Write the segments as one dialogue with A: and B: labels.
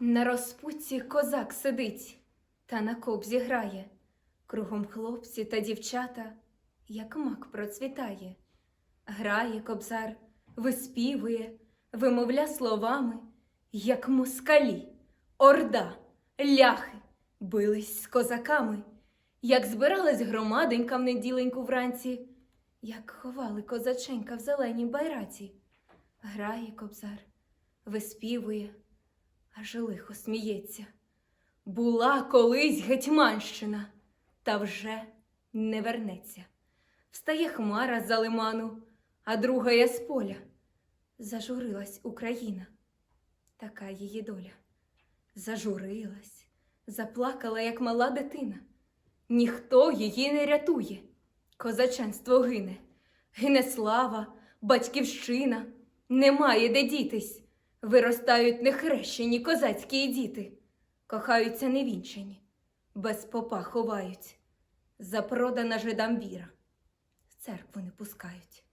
A: На розпутці козак сидить та на кобзі грає. Кругом хлопці та дівчата, як мак процвітає. Грає кобзар, виспівує, вимовля словами, як москалі, орда, ляхи бились з козаками, як збиралась громаденька в неділеньку вранці, як ховали козаченька в зеленій байраці. Грає кобзар, виспівує, аж лихо сміється. Була колись Гетьманщина, та вже не вернеться. Встає хмара за лиману, а друга є з поля. Зажурилась Україна, така її доля. Зажурилась, заплакала, як мала дитина. Ніхто її не рятує. Козаченство гине, гине слава, батьківщина, немає де дітись. Виростають нехрещені козацькі діти, кохаються невінчені, без попа ховають. Запродана жидам віра, в церкву не пускають.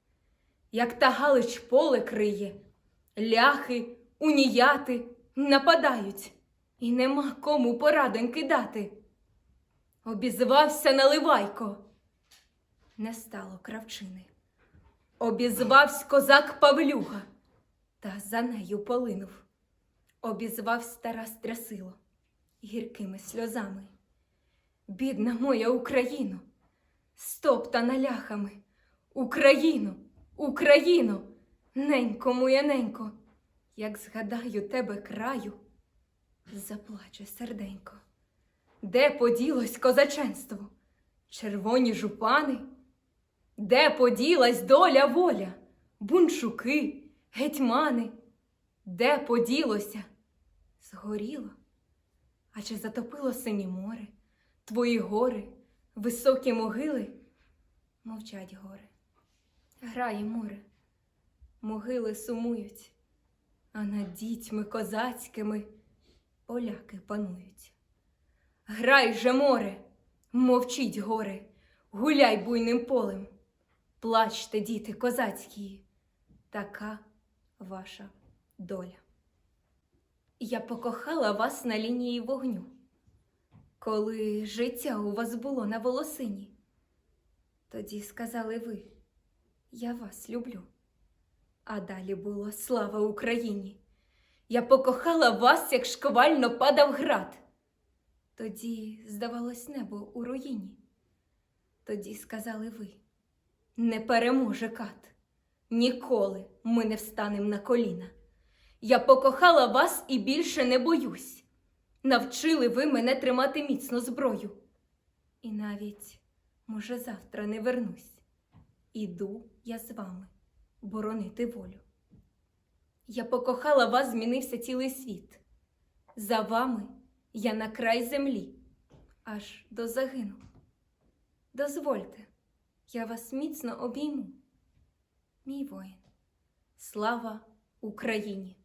A: Як та Галич поле криє, ляхи, уніяти нападають, і нема кому порадоньки дати. Обізвався Наливайко, не стало кравчини. Обізвавсь козак Павлюга, та за нею полинув. Обізвавсь Тарас Трясило гіркими сльозами. Бідна моя Україно, стоптана ляхами. Україно, Україно, ненько моя ненько, як згадаю тебе краю, заплаче серденько. Де поділось козаченство? Червоні жупани? Де поділась доля воля, бунчуки, гетьмани? Де поділося? Згоріло? А чи затопило синє море, твої гори, високі могили? Мовчать гори, грає море, могили сумують, а над дітьми козацькими поляки панують. Грай же море, мовчіть гори, гуляй буйним полем. Плачте, діти козацькі, така ваша доля. Я покохала вас на лінії вогню, коли життя у вас було на волосині. Тоді сказали ви, я вас люблю. А далі було слава Україні. Я покохала вас, як шквально падав град. Тоді, здавалось, небо у руїні. Тоді сказали ви, не переможе кат. Ніколи ми не встанем на коліна. Я покохала вас і більше не боюсь. Навчили ви мене тримати міцно зброю. І навіть, може, завтра не вернусь. Іду я з вами боронити волю. Я покохала вас, змінився цілий світ. За вами я на край землі, аж до загину. Дозвольте, я вас міцно обійму. Мій воїн, слава Україні!